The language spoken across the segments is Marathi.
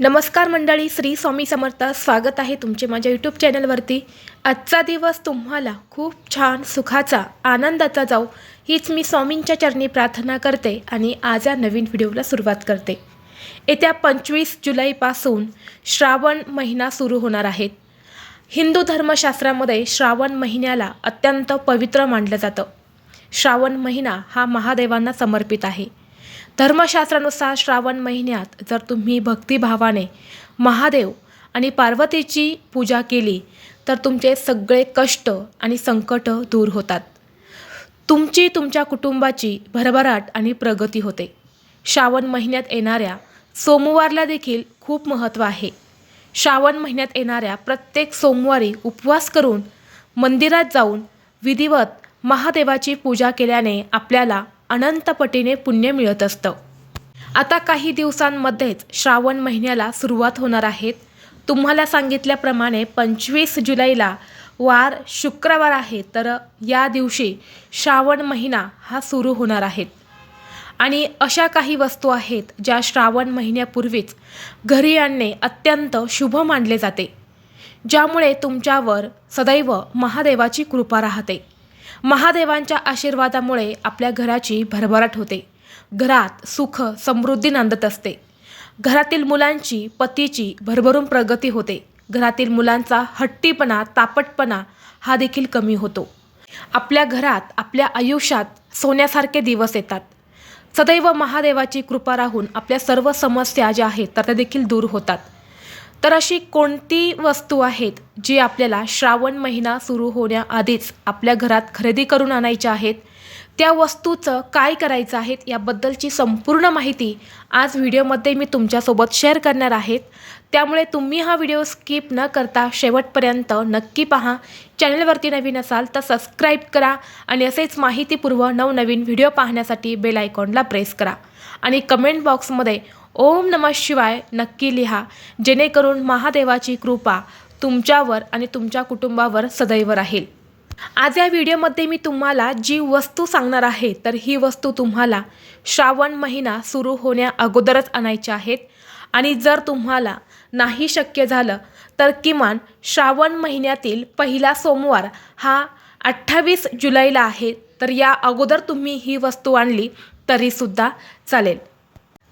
नमस्कार मंडळी श्री स्वामी समर्थ. स्वागत आहे तुमचे माझ्या यूट्यूब चॅनलवरती आजचा दिवस तुम्हाला खूप छान सुखाचा आनंदाचा जाऊ हीच मी स्वामींच्या चरणी प्रार्थना करते आणि आज या नवीन व्हिडिओला सुरुवात करते. येत्या पंचवीस जुलैपासून श्रावण महिना सुरू होणार आहेत हिंदू धर्मशास्त्रामध्ये श्रावण महिन्याला अत्यंत पवित्र मानलं जातं. श्रावण महिना हा महादेवांना समर्पित आहे. धर्मशास्त्रानुसार श्रावण महिन्यात जर तुम्ही भक्तिभावाने महादेव आणि पार्वतीची पूजा केली तर तुमचे सगळे कष्ट आणि संकट दूर होतात. तुमची तुमच्या कुटुंबाची भरभराट आणि प्रगती होते. श्रावण महिन्यात येणाऱ्या सोमवारला देखील खूप महत्त्व आहे. श्रावण महिन्यात येणाऱ्या प्रत्येक सोमवारी उपवास करून मंदिरात जाऊन विधिवत महादेवाची पूजा केल्याने आपल्याला अनंतपटीने पुण्य मिळत असतं. आता काही दिवसांमध्येच श्रावण महिन्याला सुरुवात होणार आहेत तुम्हाला सांगितल्याप्रमाणे पंचवीस जुलैला वार शुक्रवार आहे तर या दिवशी श्रावण महिना हा सुरू होणार आहेत आणि अशा काही वस्तू आहेत ज्या श्रावण महिन्यापूर्वीच घरी आणणे अत्यंत शुभ मानले जाते ज्यामुळे तुमच्यावर सदैव महादेवाची कृपा राहते. महादेवांच्या आशीर्वादामुळे आपल्या घराची भरभराट होते. घरात सुख समृद्धी नांदत असते. घरातील मुलांची पतीची भरभरून प्रगती होते. घरातील मुलांचा हट्टीपणा तापटपणा हा देखील कमी होतो. आपल्या घरात आपल्या आयुष्यात सोन्यासारखे दिवस येतात. सदैव महादेवाची कृपा राहून आपल्या सर्व समस्या ज्या आहेत तर त्या देखील दूर होतात. तर अशी कोणती वस्तू आहेत जी आपल्याला श्रावण महिना सुरू होण्याआधीच आपल्या घरात खरेदी करून आणायच्या आहेत? त्या वस्तूचं काय करायचं आहेत याबद्दलची संपूर्ण माहिती आज व्हिडिओमध्ये मी तुमच्यासोबत शेअर करणार आहेत त्यामुळे तुम्ही हा व्हिडिओ स्किप न करता शेवटपर्यंत नक्की पहा. चॅनलवरती नवीन असाल तर सबस्क्राईब करा आणि असेच माहितीपूर्व नवनवीन व्हिडिओ पाहण्यासाठी बेल आयकॉनला प्रेस करा. आणि कमेंट बॉक्समध्ये ओम नमः शिवाय नक्की लिहा. जेणेकरून महादेवाची कृपा तुमच्यावर आणि तुमच्या कुटुंबावर सदैव राहील. आज या व्हिडिओमध्ये मी तुम्हाला जी वस्तू सांगणार आहे तर ही वस्तू तुम्हाला श्रावण महिना सुरू होण्या अगोदरच आणायची आहेत. आणि जर तुम्हाला नाही शक्य झालं तर किमान श्रावण महिन्यातील पहिला सोमवार हा अठ्ठावीस जुलैला आहे. तर या अगोदर तुम्ही ही वस्तू आणली तरीसुद्धा चालेल.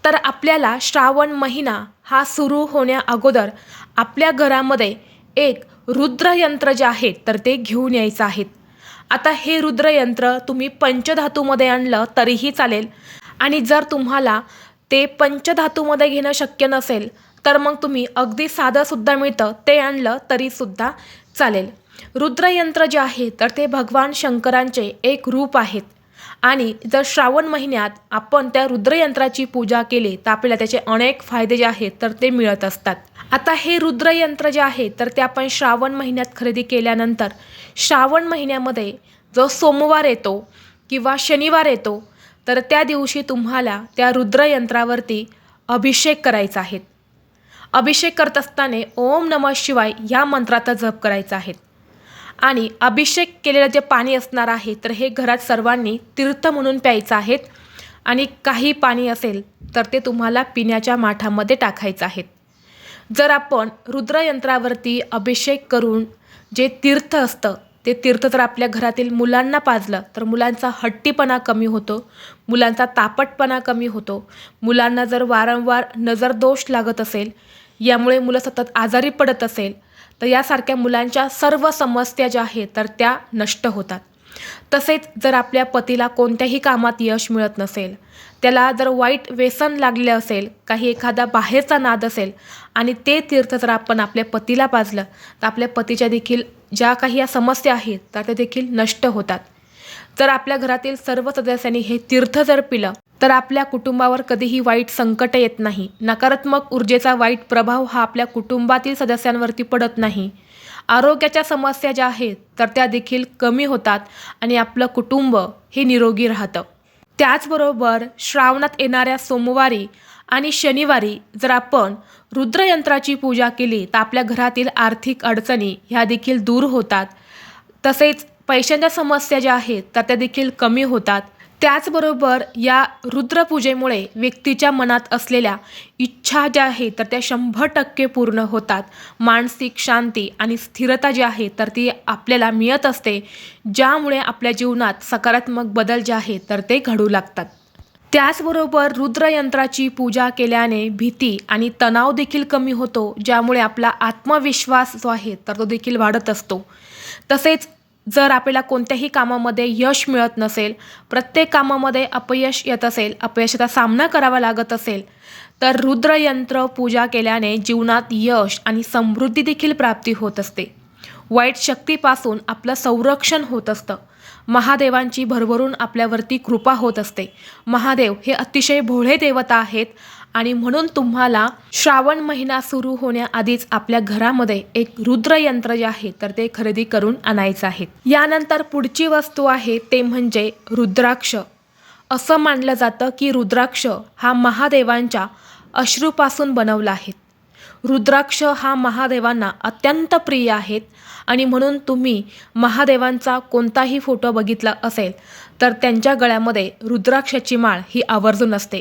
तर आपल्याला श्रावण महिना हा सुरू होण्या अगोदर आपल्या घरामध्ये एक रुद्रयंत्र जे आहे तर ते घेऊन यायचं आहेत आता हे रुद्रयंत्र तुम्ही पंचधातूमध्ये आणलं तरीही चालेल. आणि जर तुम्हाला ते पंचधातूमध्ये घेणं शक्य नसेल तर मग तुम्ही अगदी साधंसुद्धा मिळतं ते आणलं तरीसुद्धा चालेल. रुद्रयंत्र जे आहे तर ते भगवान शंकरांचे एक रूप आहेत. आणि जर श्रावण महिन्यात आपण त्या रुद्रयंत्राची पूजा केली तर आपल्याला त्याचे अनेक फायदे जे आहेत तर ते मिळत असतात. आता हे रुद्रयंत्र जे आहे तर ते आपण श्रावण महिन्यात खरेदी केल्यानंतर श्रावण महिन्यामध्ये जो सोमवार येतो किंवा शनिवार येतो तर त्या दिवशी तुम्हाला त्या रुद्रयंत्रावरती अभिषेक करायचा आहे. अभिषेक करत असताना ओम नमः शिवाय या मंत्राचा जप करायचा आहे. आणि अभिषेक केलेलं जे पाणी असणार आहे तर हे घरात सर्वांनी तीर्थ म्हणून प्यायचं आहेत. आणि काही पाणी असेल तर ते तुम्हाला पिण्याच्या माठामध्ये टाकायचं आहेत. जर आपण रुद्रयंत्रावरती अभिषेक करून जे तीर्थ असतं ते तीर्थ जर आपल्या घरातील मुलांना पाजलं तर मुलांचा हट्टीपणा कमी होतो मुलांचा तापटपणा कमी होतो. मुलांना जर वारंवार नजर दोष लागत असेल यामुळे मुलं सतत आजारी पडत असेल तर यासारख्या मुलांच्या सर्व समस्या ज्या आहेत तर त्या नष्ट होतात. तसेच जर आपल्या पतीला कोणत्याही कामात यश मिळत नसेल त्याला जर वाईट व्यसन लागलेलं असेल काही एखादा बाहेरचा नाद असेल आणि ते तीर्थ जर आपण आपल्या पतीला पाजलं तर आपल्या पतीच्या देखील ज्या काही या समस्या आहेत तर त्या देखील नष्ट होतात. जर आपल्या घरातील सर्व सदस्यांनी हे तीर्थ जर पिलं तर आपल्या कुटुंबावर कधीही वाईट संकट येत नाही. नकारात्मक ऊर्जेचा वाईट प्रभाव हा आपल्या कुटुंबातील सदस्यांवरती पडत नाही. आरोग्याच्या समस्या ज्या आहेत तर त्या देखील कमी होतात आणि आपलं कुटुंब हे निरोगी राहतं. त्याचबरोबर श्रावणात येणाऱ्या सोमवारी आणि शनिवारी जर आपण रुद्रयंत्राची पूजा केली तर आपल्या घरातील आर्थिक अडचणी ह्या देखील दूर होतात. तसेच पैशांच्या समस्या ज्या आहेत तर त्या देखील कमी होतात. त्याचबरोबर या रुद्रपूजेमुळे व्यक्तीच्या मनात असलेल्या इच्छा ज्या आहेत तर त्या शंभर टक्के पूर्ण होतात. मानसिक शांती आणि स्थिरता जी आहे तर ती आपल्याला मिळत असते. ज्यामुळे आपल्या जीवनात सकारात्मक बदल जे आहेत तर ते घडू लागतात. त्याचबरोबर रुद्रयंत्राची पूजा केल्याने भीती आणि तणाव देखील कमी होतो ज्यामुळे आपला आत्मविश्वास जो आहे तर तो देखील वाढत असतो. तसेच जर आपल्याला कोणत्याही कामामध्ये यश मिळत नसेल प्रत्येक कामामध्ये अपयश येत असेल अपयशाचा सामना करावा लागत असेल तर रुद्रयंत्र पूजा केल्याने जीवनात यश आणि समृद्धी देखील प्राप्ती होत असते. वाईट शक्तीपासून आपलं संरक्षण होत असतं. महादेवांची भरभरून आपल्यावरती कृपा होत असते. महादेव हे अतिशय भोळे देवता आहेत. आणि म्हणून तुम्हाला श्रावण महिना सुरू होण्याआधीच आपल्या घरामध्ये एक रुद्रयंत्र जे आहे तर ते खरेदी करून आणायचं आहे. यानंतर पुढची वस्तू आहे ते म्हणजे रुद्राक्ष. असं मानलं जातं की रुद्राक्ष हा महादेवांच्या अश्रूपासून बनवला आहे. रुद्राक्ष हा महादेवांना अत्यंत प्रिय आहेत. आणि म्हणून तुम्ही महादेवांचा कोणताही फोटो बघितला असेल तर त्यांच्या गळ्यामध्ये रुद्राक्षाची माळ ही आवर्जून असते.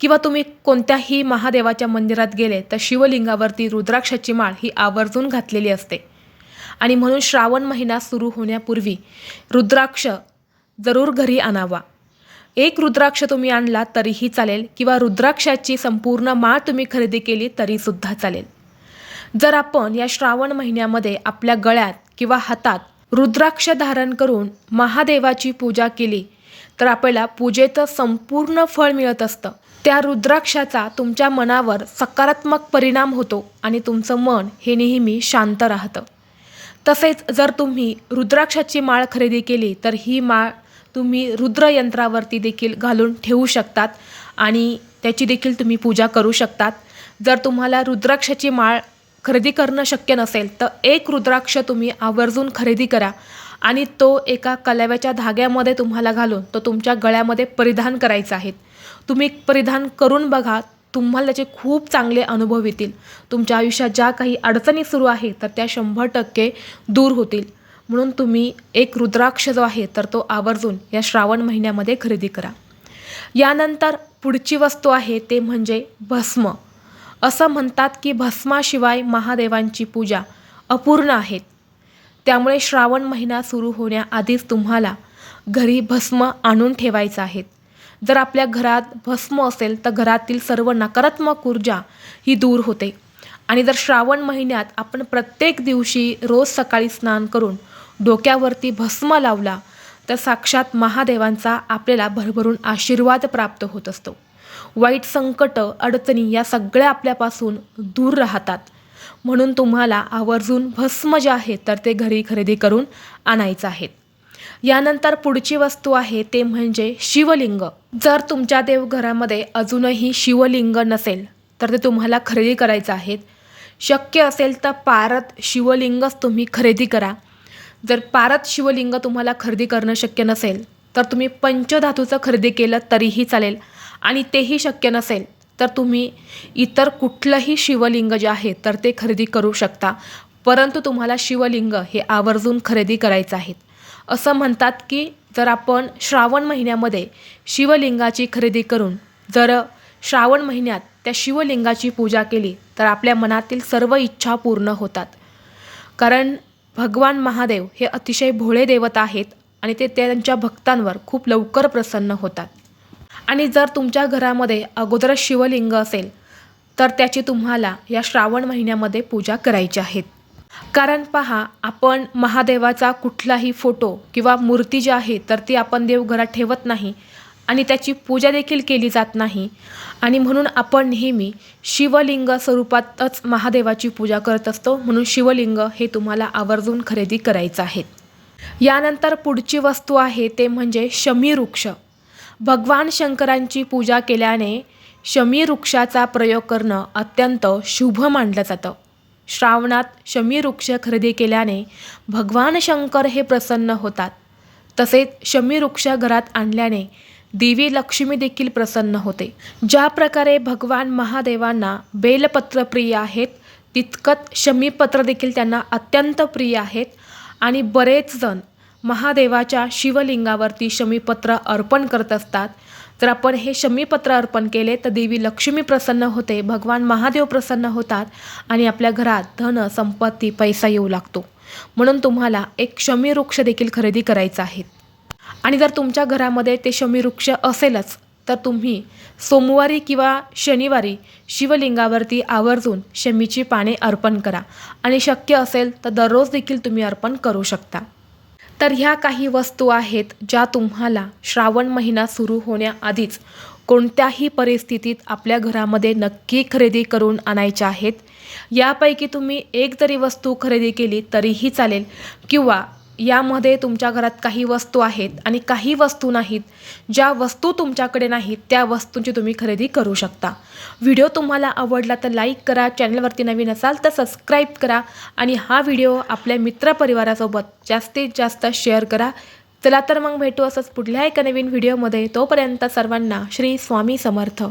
किंवा तुम्ही कोणत्याही महादेवाच्या मंदिरात गेले तर शिवलिंगावरती रुद्राक्षाची माळ ही आवर्जून घातलेली असते. आणि म्हणून श्रावण महिना सुरू होण्यापूर्वी रुद्राक्ष जरूर घरी आणावा. एक रुद्राक्ष तुम्ही आणला तरीही चालेल किंवा रुद्राक्षाची संपूर्ण माळ तुम्ही खरेदी केली तरीसुद्धा चालेल. जर आपण या श्रावण महिन्यामध्ये आपल्या गळ्यात किंवा हातात रुद्राक्ष धारण करून महादेवाची पूजा केली तर आपल्याला पूजेचं संपूर्ण फळ मिळत असतं. त्या रुद्राक्षाचा तुमच्या मनावर सकारात्मक परिणाम होतो आणि तुमचं मन हे नेहमी शांत राहतं. तसेच जर तुम्ही रुद्राक्षाची माळ खरेदी केली तर ही माळ तुम्ही रुद्रयंत्रावरती देखील घालून ठेवू शकतात आणि त्याची देखील तुम्ही पूजा करू शकतात. जर तुम्हाला रुद्राक्षाची माळ खरेदी करणं शक्य नसेल तर एक रुद्राक्ष तुम्ही आवर्जून खरेदी करा आणि तो एका कलाव्याच्या धाग्यामध्ये तुम्हाला घालून तो तुमच्या गळ्यामध्ये परिधान करायचा आहे. तुम्ही परिधान करून बघा तुम्हाला त्याचे खूप चांगले अनुभव येतील. तुमच्या आयुष्यात ज्या काही अडचणी सुरू आहेत तर त्या शंभर टक्के दूर होतील. म्हणून तुम्ही एक रुद्राक्ष जो आहे तर तो आवर्जून या श्रावण महिन्यामध्ये खरेदी करा. यानंतर पुढची वस्तू आहे ते म्हणजे भस्म. असं म्हणतात की भस्माशिवाय महादेवांची पूजा अपूर्ण आहेत त्यामुळे श्रावण महिना सुरू होण्याआधीच तुम्हाला घरी भस्म आणून ठेवायचं आहे. जर आपल्या घरात भस्म असेल तर घरातील सर्व नकारात्मक ऊर्जा ही दूर होते. आणि जर श्रावण महिन्यात आपण प्रत्येक दिवशी रोज सकाळी स्नान करून डोक्यावरती भस्म लावला तर साक्षात महादेवांचा आपल्याला भरभरून आशीर्वाद प्राप्त होत असतो. वाईट संकट अडचणी या सगळ्या आपल्यापासून दूर राहतात. म्हणून तुम्हाला आवर्जून भस्म जे आहे तर ते घरी खरेदी करून आणायचं आहेत यानंतर पुढची वस्तू आहे ते म्हणजे शिवलिंग. जर तुमच्या देवघरामध्ये अजूनही शिवलिंग नसेल तर ते तुम्हाला खरेदी करायचं आहेत शक्य असेल तर पारत शिवलिंगच तुम्ही खरेदी करा. जर पारत शिवलिंग तुम्हाला खरेदी करणं शक्य नसेल तर तुम्ही पंचधातूचं खरेदी केलं तरीही चालेल आणि तेही शक्य नसेल तर तुम्ही इतर कुठलंही शिवलिंग जे आहे तर ते खरेदी करू शकता. परंतु तुम्हाला शिवलिंग हे आवर्जून खरेदी करायचं आहेत असं म्हणतात की जर आपण श्रावण महिन्यामध्ये शिवलिंगाची खरेदी करून जर श्रावण महिन्यात त्या शिवलिंगाची पूजा केली तर आपल्या मनातील सर्व इच्छा पूर्ण होतात. कारण भगवान महादेव हे अतिशय भोळे देवता आहेत आणि ते त्यांच्या भक्तांवर खूप लवकर प्रसन्न होतात. आणि जर तुमच्या घरामध्ये अगोदरच शिवलिंग असेल तर त्याची तुम्हाला या श्रावण महिन्यामध्ये पूजा करायची आहेत कारण पहा आपण महादेवाचा कुठलाही फोटो किंवा मूर्ती जी आहे तर ती आपण देवघरात ठेवत नाही. आणि त्याची पूजा देखील केली जात नाही. आणि म्हणून आपण नेहमी शिवलिंग स्वरूपातच महादेवाची पूजा करत असतो. म्हणून शिवलिंग हे तुम्हाला आवर्जून खरेदी करायचं आहे. यानंतर पुढची वस्तू आहे ते म्हणजे शमी वृक्ष भगवान शंकरांची पूजा केल्याने शमी वृक्षाचा प्रयोग करणं अत्यंत शुभ मानलं जातं. श्रावणात शमी वृक्ष खरेदी केल्याने भगवान शंकर हे प्रसन्न होतात. तसेच शमी वृक्ष घरात आणल्याने देवी लक्ष्मी देखील प्रसन्न होते. ज्या प्रकारे भगवान महादेवांना बेलपत्र प्रिय आहेत तितकत शमीपत्र देखील त्यांना अत्यंत प्रिय आहेत आणि बरेच जण महादेवाच्या शिवलिंगावरती शमीपत्र अर्पण करत असतात. जर आपण हे शमीपत्र अर्पण केले तर देवी लक्ष्मी प्रसन्न होते भगवान महादेव प्रसन्न होतात आणि आपल्या घरात धन संपत्ती पैसा येऊ लागतो. म्हणून तुम्हाला एक शमी वृक्ष देखील खरेदी करायचा आहे. आणि जर तुमच्या घरामध्ये ते शमी वृक्ष असेलच तर तुम्ही सोमवारी किंवा शनिवारी शिवलिंगावरती आवर्जून शमीची पाने अर्पण करा. आणि शक्य असेल तर दररोज देखील तुम्ही अर्पण करू शकता. तर ह्या काही वस्तू आहेत ज्या तुम्हाला श्रावण महिना सुरू होण्याआधीच कोणत्याही परिस्थितीत आपल्या घरामध्ये नक्की खरेदी करून आणायच्या आहेत. यापैकी तुम्ही एक जरी वस्तू खरेदी केली तरीही चालेल किंवा यामध्ये तुमच्या घरात काही वस्तू आहेत आणि काही वस्तू नाहीत. ज्या वस्तू तुमच्याकडे नाहीत त्या वस्तूंची तुम्ही खरेदी करू शकता. व्हिडिओ तुम्हाला आवडला तर लाईक करा चॅनलवरती नवीन असाल तर सबस्क्राईब करा आणि हा व्हिडिओ आपल्या मित्रपरिवारासोबत जास्तीत जास्त शेअर करा. चला तर मग भेटू असंच पुढल्या एका नवीन व्हिडिओमध्ये. तोपर्यंत सर्वांना श्री स्वामी समर्थ.